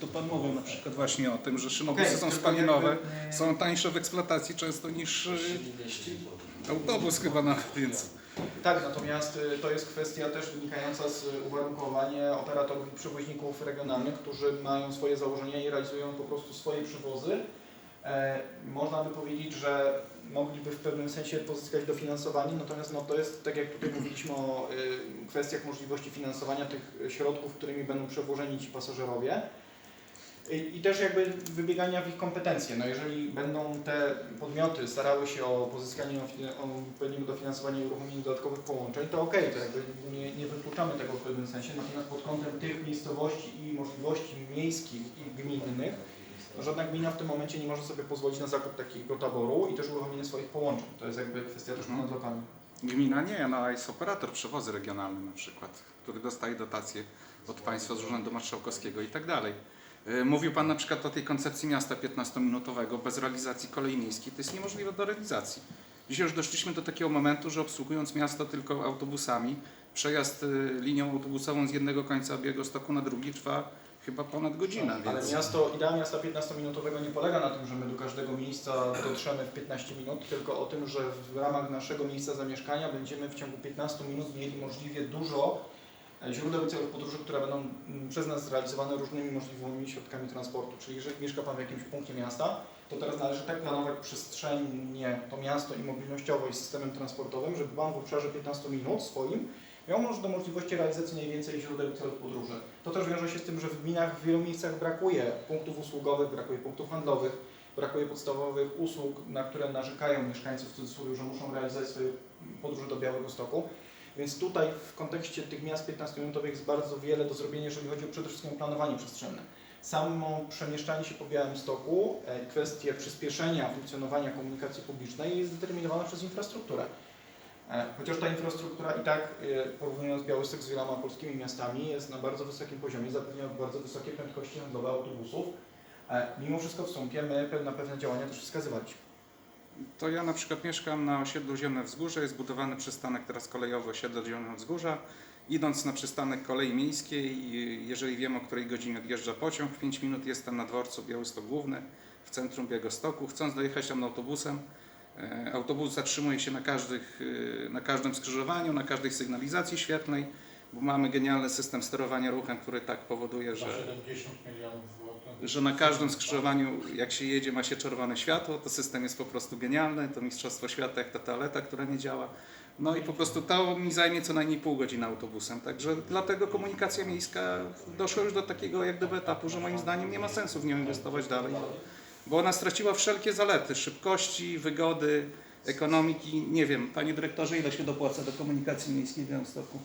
To pan mówił na przykład właśnie o tym, że szynobusy Okej, są tylko spalinowe, jakby, e, są tańsze w eksploatacji często niż y, autobus chyba nawet, więc Tak, natomiast y, to jest kwestia też wynikająca z uwarunkowania operatorów i przewoźników regionalnych, którzy mają swoje założenia i realizują po prostu swoje przewozy. E, można by powiedzieć, że mogliby w pewnym sensie pozyskać dofinansowanie, natomiast no, to jest, tak jak tutaj mówiliśmy o y, kwestiach możliwości finansowania tych środków, którymi będą przewożeni ci pasażerowie. I też jakby wybiegania w ich kompetencje. No jeżeli będą te podmioty starały się o pozyskanie odpowiedniego dofinansowania i uruchomienie dodatkowych połączeń, to okej, to jakby nie, nie wykluczamy tego w pewnym sensie, natomiast pod kątem tych miejscowości i możliwości miejskich i gminnych, no żadna gmina w tym momencie nie może sobie pozwolić na zakup takiego taboru i też uruchomienie swoich połączeń. To jest jakby kwestia też ponad lokami. gmina nie, no jest operator przewozy regionalny na przykład, który dostaje dotacje od państwa z Urzędu Marszałkowskiego i tak dalej. Y, Mówił Pan na przykład o tej koncepcji miasta 15-minutowego bez realizacji kolei miejskiej. To jest niemożliwe do realizacji. Dzisiaj już doszliśmy do takiego momentu, że obsługując miasto tylko autobusami, przejazd y, linią autobusową z jednego końca Białegostoku na drugi trwa chyba ponad godzinę. Ale Więc... miasto, idea miasta 15-minutowego nie polega na tym, że my do każdego miejsca dotrzemy w 15 minut, tylko o tym, że w ramach naszego miejsca zamieszkania będziemy w ciągu 15 minut mieli możliwie dużo e, źródeł i celów podróży, które będą mm, przez nas zrealizowane różnymi możliwymi środkami transportu. Czyli jeżeli mieszka Pan w jakimś punkcie miasta, to teraz należy tak planować przestrzennie to miasto i mobilnościowo i systemem transportowym, żeby Pan w obszarze 15 minut swoim miał może do możliwości realizacji najwięcej źródeł i celów podróży. To też wiąże się z tym, że w gminach w wielu miejscach brakuje punktów usługowych, brakuje punktów handlowych, brakuje podstawowych usług, na które narzekają mieszkańcy w cudzysłowie, że muszą realizować swoje podróże do Białego Stoku. Więc tutaj w kontekście tych miast 15-minutowych jest bardzo wiele do zrobienia, jeżeli chodzi o przede wszystkim o planowanie przestrzenne. Samo przemieszczanie się po Białym Stoku, e, kwestie przyspieszenia funkcjonowania komunikacji publicznej jest zdeterminowana przez infrastrukturę. E, Chociaż ta infrastruktura i tak, e, porównując Białystok z wieloma polskimi miastami, jest na bardzo wysokim poziomie, zapewnia bardzo wysokie prędkości handlowe autobusów. Mimo wszystko w Sąpie my na pewne działania też wskazywaliśmy. To ja na przykład mieszkam na osiedlu Ziemne Wzgórze, jest budowany przystanek teraz kolejowy osiedla Ziemne Wzgórza. Idąc na przystanek kolei miejskiej, jeżeli wiem o której godzinie odjeżdża pociąg, w 5 minut jestem na dworcu Białystok Główny w centrum Białegostoku. Chcąc dojechać tam autobusem, e, autobus zatrzymuje się na, każdych, y, na każdym skrzyżowaniu, na każdej sygnalizacji świetlnej, bo mamy genialny system sterowania ruchem, który tak powoduje, że 70 milionów złotych. że na każdym skrzyżowaniu, jak się jedzie, ma się czerwone światło. To system jest po prostu genialny. To mistrzostwo świata, jak ta toaleta, która nie działa. No i po prostu to mi zajmie co najmniej pół godziny autobusem. Także dlatego komunikacja miejska doszła już do takiego jak gdyby etapu, że moim zdaniem nie ma sensu w nią inwestować dalej. Bo ona straciła wszelkie zalety szybkości, wygody, ekonomiki. Nie wiem, panie dyrektorze, ile się dopłaca do komunikacji miejskiej w Białymstoku?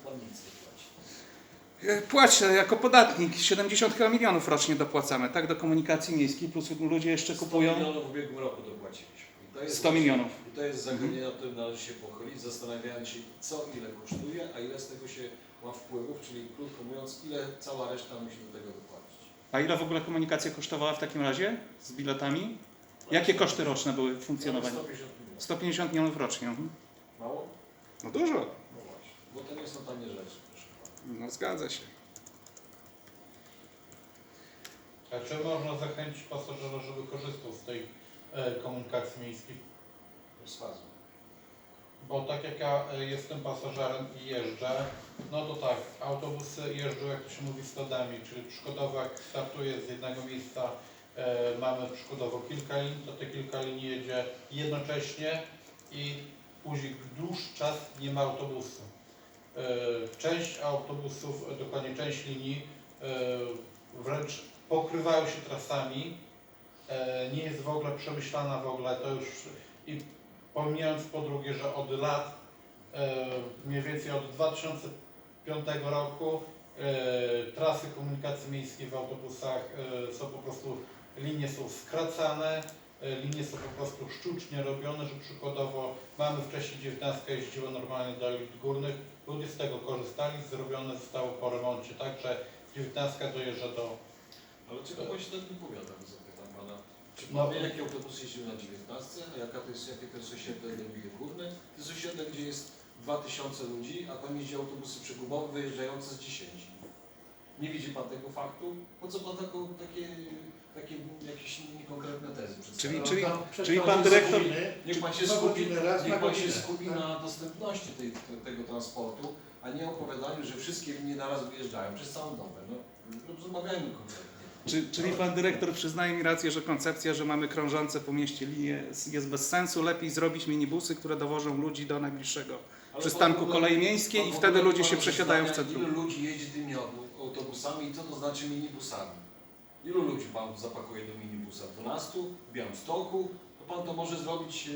E, Płacę jako podatnik, 70 chyba milionów rocznie dopłacamy, tak, do komunikacji miejskiej, plus ludzie jeszcze 100 kupują milionów w ubiegłym roku dopłaciliśmy. I to jest 100 milionów. I to jest zagadnienie, o którym należy się pochylić, zastanawiając się, co ile kosztuje, a ile z tego się ma wpływów, czyli krótko mówiąc, ile cała reszta musi do tego dopłacić. A ile w ogóle komunikacja kosztowała w takim razie z biletami? Jakie koszty roczne były funkcjonowania? 150 milionów. 150 milionów rocznie. mhm. Mało? No dużo. No właśnie. Bo to nie są tanie rzeczy. No zgadza się. A czy można zachęcić pasażera, żeby korzystał z tej e, komunikacji miejskiej? Z fazu. Bo tak jak ja e, jestem pasażerem i jeżdżę, no to tak, autobusy jeżdżą, jak to się mówi, stadami, czyli przykładowo jak startuje z jednego miejsca, e, mamy przykładowo kilka linii, to te kilka linii jedzie jednocześnie i później dłuższy czas nie ma autobusu. E, Część autobusów, e, dokładnie część linii e, wręcz pokrywają się trasami, nie jest w ogóle przemyślana w ogóle, to już i pomijając po drugie, że od lat, mniej więcej od 2005 roku trasy komunikacji miejskiej w autobusach są po prostu, linie są skracane, linie są po prostu sztucznie robione, że przykładowo mamy wcześniej 19 jeździło normalnie do elit górnych, ludzie z tego korzystali, zrobione zostało po remoncie, tak, że 19 dojeżdża do Ale czego pan się tak nie powiada, zapytam pana. Czy No to- wie, jakie autobusy jeździły na 19, a jaka to jest, jakie to jest osiedle Dębie Górne? To jest osiedle, gdzie jest 2000 ludzi, a tam jeździ autobusy przegubowe wyjeżdżające z 10. Nie widzi Pan tego faktu? Po co Pan taką, takie, takie jakieś niekonkretne tezy przedstawia? Czyli- czyli- No, czyli pan dyrektor- Niech Pan się skupi, niech pan się skupi tak? na dostępności tej, te- tego transportu, a nie opowiadaniu, że wszystkie linie naraz wyjeżdżają przez całą dobę. No, rozmawiajmy konkretnie. Czy, czyli pan dyrektor przyznaje mi rację, że koncepcja, że mamy krążące po mieście linie jest, bez sensu. Lepiej zrobić minibusy, które dowożą ludzi do najbliższego Ale przystanku kolei miejskiej i wtedy ludzie się przesiadają w centrum. Ilu ludzi jeździ tymi auto- autobusami i co to znaczy minibusami? Ilu ludzi Pan zapakuje do minibusa? 12? W Białymstoku? To Pan to może zrobić e,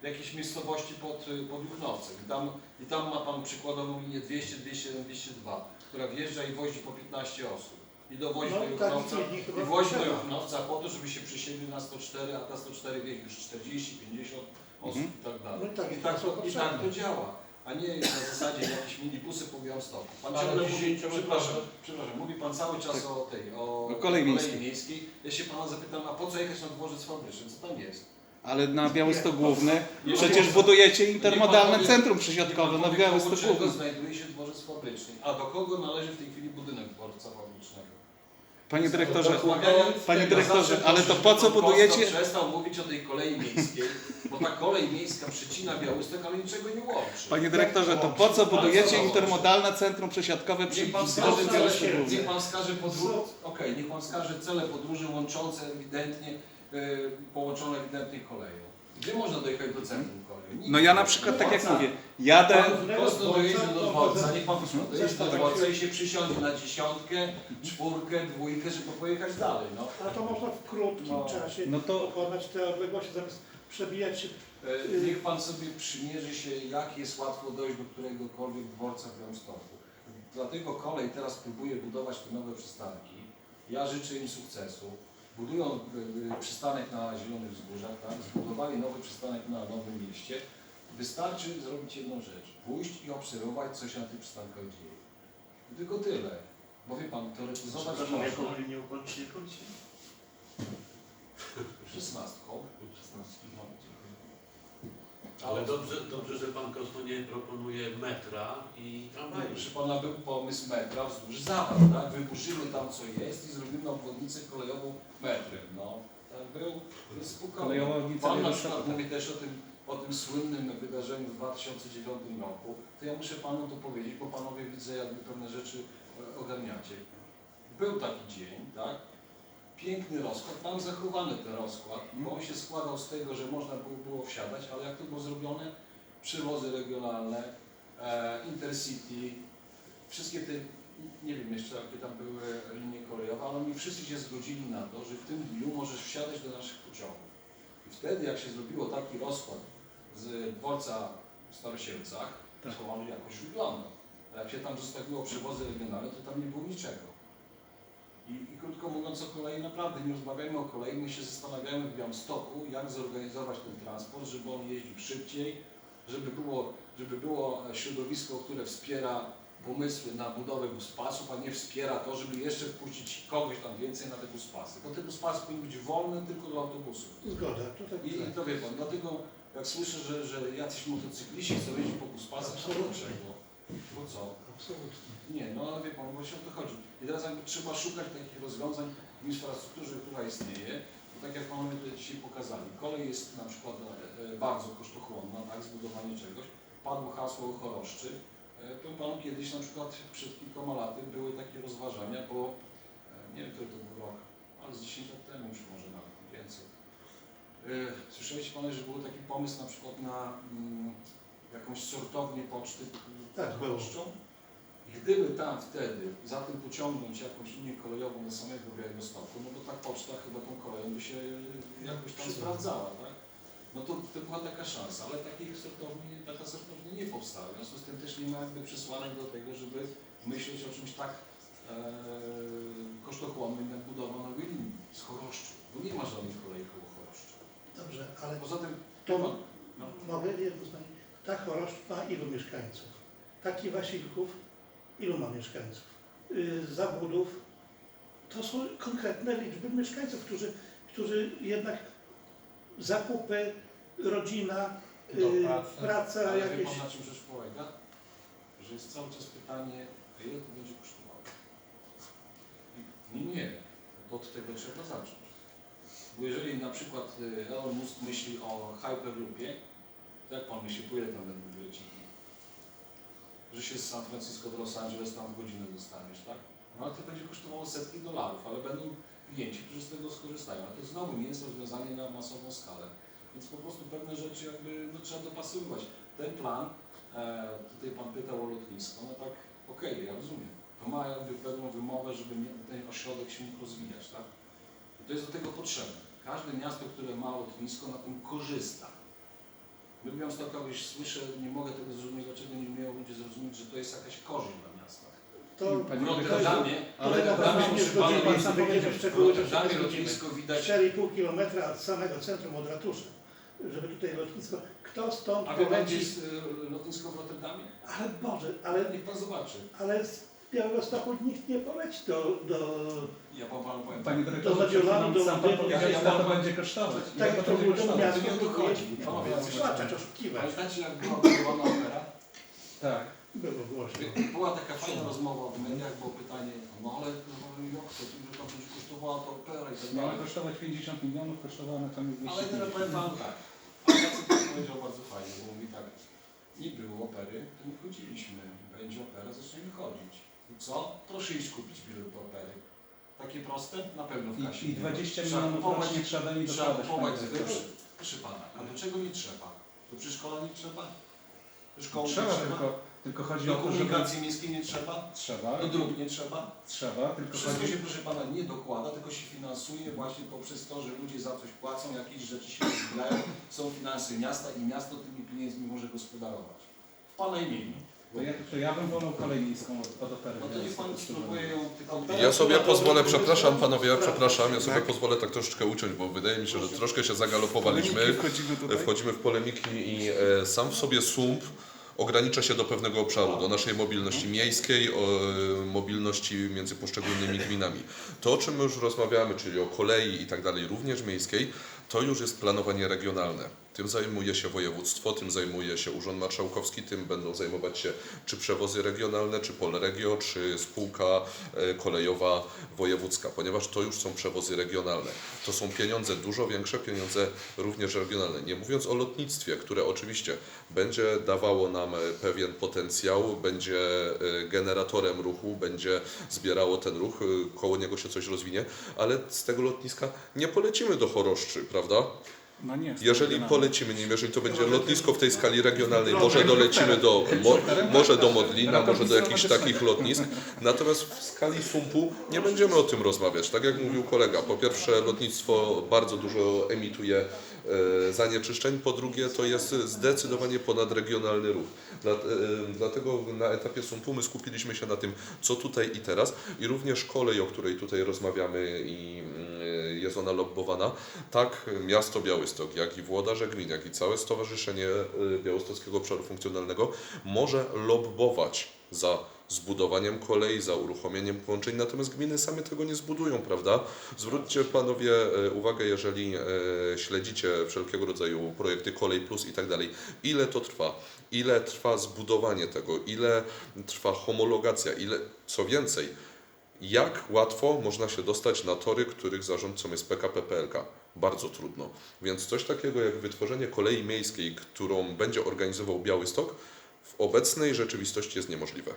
w jakiejś miejscowości pod, e, pod Juchnowcem. I tam, I tam ma Pan przykładową linię 200, 201, 202, która wjeżdża i wozi po 15 osób. I dowozi No, do takich Juchnowca, i wozi do. Juchnowca po to, żeby się przesiedli na 104, a ta 104 wiezie już 40, 50 osób Mhm. i tak dalej. No i tak, I tak, to, I tak to działa, a nie na zasadzie jakieś minibusy po Białymstoku. Pan Ale ciągle mówi, dziesięciometrowe- przepraszam, przepraszam, mówi Pan cały czas o tej, o, O kolei miejskiej. miejskiej. Ja się Pana zapytam, a po co jechać na dworzec fabryczny, co tam jest? Ale na Białystok Główny Nie, przecież nie, budujecie intermodalne pan powie- centrum przesiadkowe pan na powie, Białystok koło czego Główny. znajduje się dworzec fabryczny, a do kogo należy w tej chwili budynek dworca fabrycznego? Panie dyrektorze, panie dyrektorze, ale to po co budujecie- przestał mówić o tej kolei miejskiej, bo ta kolej miejska przecina Białystok, ale niczego nie łączy. Panie dyrektorze, to po co budujecie intermodalne centrum przesiadkowe przy Niech pan wskaże cele, niech pan wskaże podróż, okej, niech pan wskaże cele podróży łączące ewidentnie, e, połączone ewidentnie koleją. Gdzie można dojechać do centrum. No ja na przykład, tak jak mówię, jadę, prosto dojedzie do dworca, niech pan dojedzie do dworca i się przysiądzie na dziesiątkę, czwórkę, dwójkę, żeby pojechać dalej. No. Ale to można w krótkim No. czasie no to pokonać te odległości, zamiast przebijać się. E, Niech pan sobie przymierzy się, jak jest łatwo dojść do któregokolwiek dworca w Białymstoku. Dlatego kolej teraz próbuje budować te nowe przystanki. Ja życzę im sukcesu. Budują e, przystanek na Zielonych Wzgórzach, tak? zbudowali nowy przystanek na Nowym Mieście. Wystarczy zrobić jedną rzecz. Pójść i obserwować, co się na tych przystankach dzieje. I tylko tyle. Bo wie pan, teoretyzować jaką można linię ukończycie? Kończycie? szesnastką. 16. No, dziękuję. Ale Ale dobrze, dobrze, że proponuje metra i tramwaju. proszę pana, był pomysł metra wzdłuż zawał, tak? Wyburzymy tam co jest i zrobimy obwodnicę kolejową metrem, no. Tak był, to jest spokojnie. Kolejowa Pan na przykład mówi też o tym, o tym słynnym wydarzeniu w 2009 roku, to ja muszę panu to powiedzieć, bo panowie widzę jakby pewne rzeczy e, ogarniacie. Był taki dzień, tak? Piękny rozkład, tam zachowany ten rozkład, bo on się składał z tego, że można było, było wsiadać, ale jak to było zrobione? Przewozy regionalne, e, Intercity, wszystkie te, nie wiem jeszcze jakie tam były linie kolejowe, ale oni wszyscy się zgodzili na to, że w tym dniu możesz wsiadać do naszych pociągów. I wtedy jak się zrobiło taki rozkład z dworca w Starosielcach, Tak. to on jakoś wyglądał. A jak się tam zostawiło przewozy regionalne, to tam nie było niczego. I, I krótko mówiąc o kolei, naprawdę nie rozmawiajmy o kolei, my się zastanawiamy w Białymstoku, jak zorganizować ten transport, żeby on jeździł szybciej, żeby było, żeby było środowisko, które wspiera pomysły na budowę buspasów, a nie wspiera to, żeby jeszcze wpuścić kogoś tam więcej na te buspasy. Bo te buspasy powinny być wolne tylko dla autobusów. Zgoda. Tutaj I, I to wie pan, dlatego jak słyszę, że, że jacyś motocykliści chcą jeździć po buspasach, to dlaczego? Po co? Absolutnie. Nie, no ale wie pan, właśnie o to chodzi. I teraz jakby trzeba szukać takich rozwiązań w infrastrukturze, która istnieje. Tak jak panowie tutaj dzisiaj pokazali, kolej jest na przykład e, bardzo kosztochłonna, tak, zbudowanie czegoś. Padło hasło choroszczy. E, Powiem panu kiedyś na przykład przed kilkoma laty były takie rozważania, bo e, nie wiem, który to był rok, ale z 10 lat temu już może nawet więcej. Słyszeliście panowie, że był taki pomysł na przykład na mm, jakąś sortownię poczty Tak. Choroszczą? Gdyby tam wtedy za tym pociągnąć jakąś linię kolejową do samego Białegostoku, no bo ta poczta chyba tą koleją by się jakoś tam sprawdzała, tak? No to, to była taka szansa, ale takiej sortowni, taka sortownia nie powstała. W związku z tym też nie ma jakby przesłanek do tego, żeby myśleć o czymś tak e, kosztochłonnym jak budowa nowej linii z Choroszczu, bo nie ma żadnej kolei koło Choroszczu. Dobrze, ale Poza tym, to no, mogę jedno zdanie. Ta choroszcz ma ilu mieszkańców? Taki Wasilków ilu ma mieszkańców? Yy, Zabudów to są konkretne liczby mieszkańców, którzy, którzy jednak zakupy, rodzina, yy, pracy. praca ale jakieś. pan na czym rzecz polega? Że jest cały czas pytanie, a ile to będzie kosztowało? Nie, nie. Od tego trzeba zacząć. Bo jeżeli na przykład y, Elon Musk myśli o Hyperloopie, to jak pan myśli, po ile tam będą? Że się z San Francisco do Los Angeles tam w godzinę dostaniesz, tak? No ale to będzie kosztowało setki dolarów, ale będą klienci, którzy z tego skorzystają. A to znowu nie jest rozwiązanie na masową skalę. Więc po prostu pewne rzeczy jakby no, trzeba dopasowywać. Ten plan, e, tutaj Pan pytał o lotnisko, no tak okej, ja rozumiem. To ma jakby pewną wymowę, żeby ten ośrodek się mógł rozwijać, tak? I to jest do tego potrzebne. Każde miasto, które ma lotnisko, na tym korzysta. My w Białymstokowie słyszę, nie mogę tego zrozumieć, dlaczego nie umieją ludzie zrozumieć, że to jest jakaś korzyść dla miasta. To W Rotterdamie, ale nie zgodzi pan sam powiedział szczegóły, Rotterdamie lotnisko widać 4,5 km od samego centrum od ratusza, żeby tutaj lotnisko. Kto stąd A poleci? jest y, lotnisko w Rotterdamie? Ale Boże, ale, Niech pan zobaczy. ale z Białegostoku nikt nie poleci do, do Ja pan panu powiem. Panie dyrektorze, Do Mediolanu, do sam pan powiedział, Ja- ile ja to będzie kosztować. Ile tak, to to będzie było to kosztować. miasto, To to chodzi. Panowie, oszukiwać. Pamiętacie jak była budowana opera? Tak. Było głośno. Była taka fajna rozmowa w mediach, było pytanie, no ale no, jak to, ile tam będzie kosztowała ta opera i tak Miało dalej. kosztować 50 milionów, kosztowało na tam już Ale 250. teraz powiem panu tak, a Jacek to powiedział bardzo fajnie, bo mówi tak, nie było opery, to nie chodziliśmy, będzie opera, zaczniemy chodzić. Co? Proszę iść kupić bilet do opery. Takie proste? Na pewno w kasie. I, I 20 Trzeba milionów rocznie trzeba mi Trzeba dokładać. panie dyrektorze. Proszę pana, a do czego nie trzeba? Do przedszkola nie trzeba? Do szkoły Trzeba, nie trzeba? tylko, tylko chodzi Do o to, żeby... komunikacji miejskiej nie trzeba? Trzeba, Do dróg nie trzeba? trzeba, tylko Wszystko chodzi... się, proszę pana, nie dokłada, tylko się finansuje właśnie poprzez to, że ludzie za coś płacą, jakieś rzeczy się rozwijają, są finanse miasta i miasto tymi pieniędzmi może gospodarować. W pana imieniu. To ja, to ja bym wolał kolej miejską od, od opery. No to niech pan spróbuje ją tylko... Ja sobie pozwolę, przepraszam panowie, przepraszam, ja sobie pozwolę tak troszeczkę uciąć, bo wydaje mi się, że troszkę się zagalopowaliśmy. Wchodzimy w polemiki i e, sam w sobie SUMP ogranicza się do pewnego obszaru, do naszej mobilności miejskiej, o, e, mobilności między poszczególnymi gminami. To, o czym my już rozmawiamy, czyli o kolei i tak dalej, również miejskiej, to już jest planowanie regionalne. Tym zajmuje się województwo, tym zajmuje się Urząd Marszałkowski, tym będą zajmować się czy przewozy regionalne, czy Polregio, czy spółka e, kolejowa wojewódzka, ponieważ to już są przewozy regionalne. To są pieniądze dużo większe, pieniądze również regionalne. Nie mówiąc o lotnictwie, które oczywiście będzie dawało nam e, pewien potencjał, będzie e, generatorem ruchu, będzie zbierało ten ruch, koło niego się coś rozwinie, ale z tego lotniska nie polecimy do Choroszczy, prawda? No nie, Jeżeli polecimy nim, jeżeli to będzie lotnisko w tej skali regionalnej, może dolecimy do, mo, może do Modlina, może do jakichś takich lotnisk. Natomiast w skali SUMP-u nie będziemy o tym rozmawiać. Tak jak mówił kolega, po pierwsze lotnictwo bardzo dużo emituje e, zanieczyszczeń, po drugie to jest zdecydowanie ponadregionalny ruch. E, dlatego na etapie SUMP-u my skupiliśmy się na tym, co tutaj i teraz i również kolej, o której tutaj rozmawiamy i mm, jest ona lobbowana, tak miasto Białystok, jak i włodarze gmin, jak i całe Stowarzyszenie y, Białostockiego Obszaru Funkcjonalnego może lobbować za zbudowaniem kolei, za uruchomieniem połączeń, natomiast gminy same tego nie zbudują, prawda? Zwróćcie panowie e, uwagę, jeżeli e, śledzicie wszelkiego rodzaju projekty Kolej Plus i tak dalej, ile to trwa, ile trwa zbudowanie tego, ile trwa homologacja, ile, co więcej, jak łatwo można się dostać na tory, których zarządcą jest PKP PLK? Bardzo trudno. Więc coś takiego jak wytworzenie kolei miejskiej, którą będzie organizował Białystok, w obecnej rzeczywistości jest niemożliwe.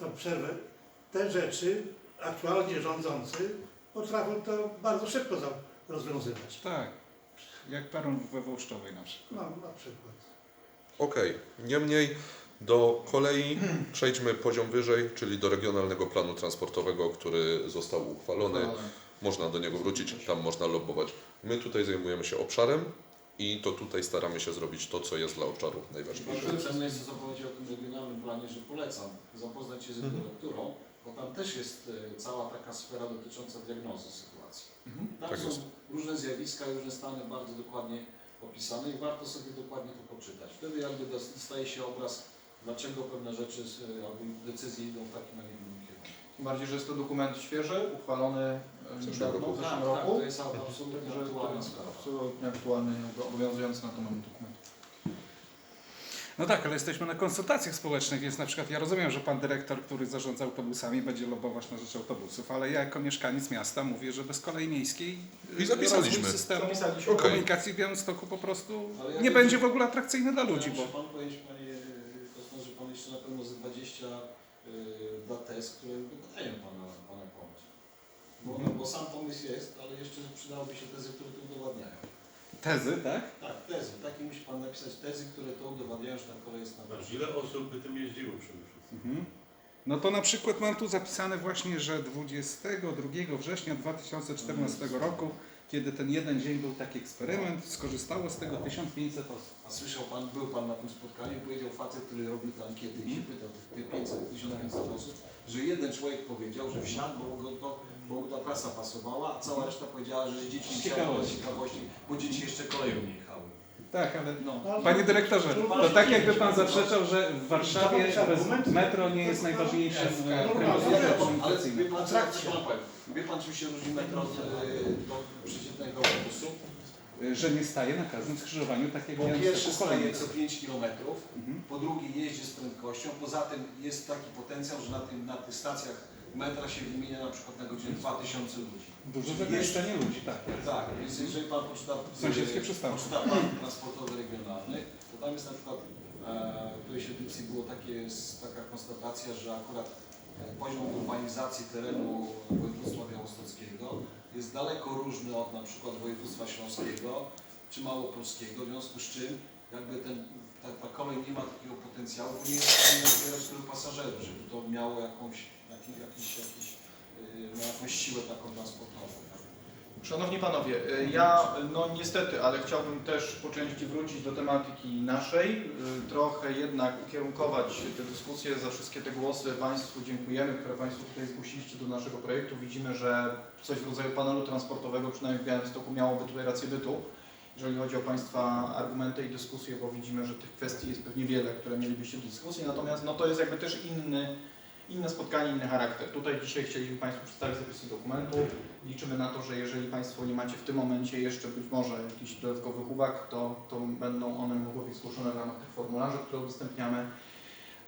No, przerwę. Te rzeczy aktualnie rządzący potrafią to bardzo szybko rozwiązywać. Tak, jak peron we Wołszczowej na przykład. No, na przykład. Okej, niemniej do kolei przejdźmy poziom wyżej, czyli do regionalnego planu transportowego, który został uchwalony. Można do niego wrócić, tam można lobbować. My tutaj zajmujemy się obszarem i to tutaj staramy się zrobić to, co jest dla obszaru najważniejsze. Bardzo cenne jest co o tym regionalnym planie, że polecam zapoznać się z jego lekturą, bo tam też jest e, cała taka sfera dotycząca diagnozy sytuacji. Tam Tak są jest. różne zjawiska, różne stany bardzo dokładnie opisane i warto sobie dokładnie to poczytać. Wtedy jakby dos- dostaje się obraz, dlaczego pewne rzeczy z, albo decyzje idą w takim, a nie innym kierunku. Tym bardziej, że jest to dokument świeży, uchwalony e, W zeszłym niedawno, roku. w Tak, zeszłym tak, roku. to jest absolutnie Także to aktualna jest sprawa. absolutnie aktualny, jakby obowiązujący na ten moment dokument. No tak, ale jesteśmy na konsultacjach społecznych, więc na przykład ja rozumiem, że pan dyrektor, który zarządza autobusami, będzie lobować na rzecz autobusów, ale ja jako mieszkaniec miasta mówię, że bez kolei miejskiej I zapisaliśmy. rozwój systemu Zapisaliśmy. Okej. komunikacji w Białymstoku po prostu Ale ja nie wiem, będzie że- w ogóle atrakcyjny dla Ja ludzi, bo Pan powiedzieć, Panie jeszcze na pewno ze 20 y, da test, które wydają Pana, pana pomysł. Bo, Mhm. bo sam pomysł jest, ale jeszcze przydałoby się tezy, które to udowadniają. tezy, tak? Tak, tezy. Takie musi Pan napisać tezy, które to udowadniają, że ta kolej jest na Zobacz, ile osób by tym jeździło przede wszystkim. Mhm. No to na przykład mam tu zapisane właśnie, że 22 września 2014 roku, kiedy ten jeden dzień był taki eksperyment, skorzystało z tego 1500 osób. A słyszał Pan, był Pan na tym spotkaniu, powiedział facet, który robił te ankiety i się pytał tych 500, 1500 osób, że jeden człowiek powiedział, że wsiadł, bo, go to, bo ta prasa pasowała, a cała reszta powiedziała, że dzieci wsiadły ciekawości. z ciekawości, bo dzieci jeszcze koleją nie. Tak, ale No. Ale- Panie dyrektorze, to tak jakby pan zaprzeczał, że w Warszawie bez metro nie jest najważniejszym e, Ale, ale komunikacyjnym. powiem? Wie pan, czym się różni metro od e, do przeciętnego autobusu? Że nie staje na każdym skrzyżowaniu tak jak Po ja pierwsze staje co 5 km, Mhm. po drugie jeździ z prędkością, poza tym jest taki potencjał, że na, tym, na tych stacjach metra się wymienia na przykład na godzinę 2000 ludzi. Duże zagęszczenie ludzi, tak. Tak, więc jeżeli Pan poczyta, Sąsiedzkie e, przystanki. poczyta plan transportowy regionalny, to tam jest na przykład e, w którejś edycji było takie, taka konstatacja, że akurat e, poziom urbanizacji terenu województwa białostockiego jest daleko różny od na przykład województwa śląskiego czy małopolskiego, w związku z czym jakby ten, ta, ta kolej nie ma takiego potencjału, bo nie jest w stanie odbierać tylu pasażerów, żeby to miało jakąś, jakiś, jakiś, no, jakąś siłę taką transportową. tak? Szanowni Panowie, y, ja no niestety, ale chciałbym też po części wrócić do tematyki naszej, y, trochę jednak ukierunkować tę dyskusję za wszystkie te głosy Państwu dziękujemy, które Państwo tutaj zgłosiliście do naszego projektu. Widzimy, że coś w rodzaju panelu transportowego, przynajmniej w Białymstoku, miałoby tutaj rację bytu, jeżeli chodzi o Państwa argumenty i dyskusje, bo widzimy, że tych kwestii jest pewnie wiele, które mielibyście do dyskusji, natomiast no to jest jakby też inny, inne spotkanie, inny charakter. Tutaj dzisiaj chcieliśmy Państwu przedstawić zapisy dokumentu. Liczymy na to, że jeżeli Państwo nie macie w tym momencie jeszcze być może jakichś dodatkowych uwag, to, to będą one mogły być zgłoszone w ramach tych formularzy, które udostępniamy.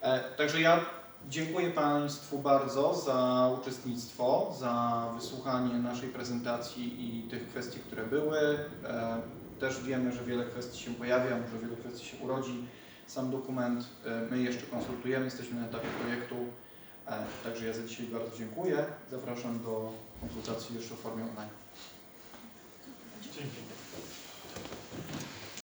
E, także ja dziękuję Państwu bardzo za uczestnictwo, za wysłuchanie naszej prezentacji i tych kwestii, które były. E, też wiemy, że wiele kwestii się pojawia, może wiele kwestii się urodzi. Sam dokument e, my jeszcze konsultujemy, jesteśmy na etapie projektu. E, Także ja za dzisiaj bardzo dziękuję. Zapraszam do konsultacji jeszcze w formie online. Dzięki.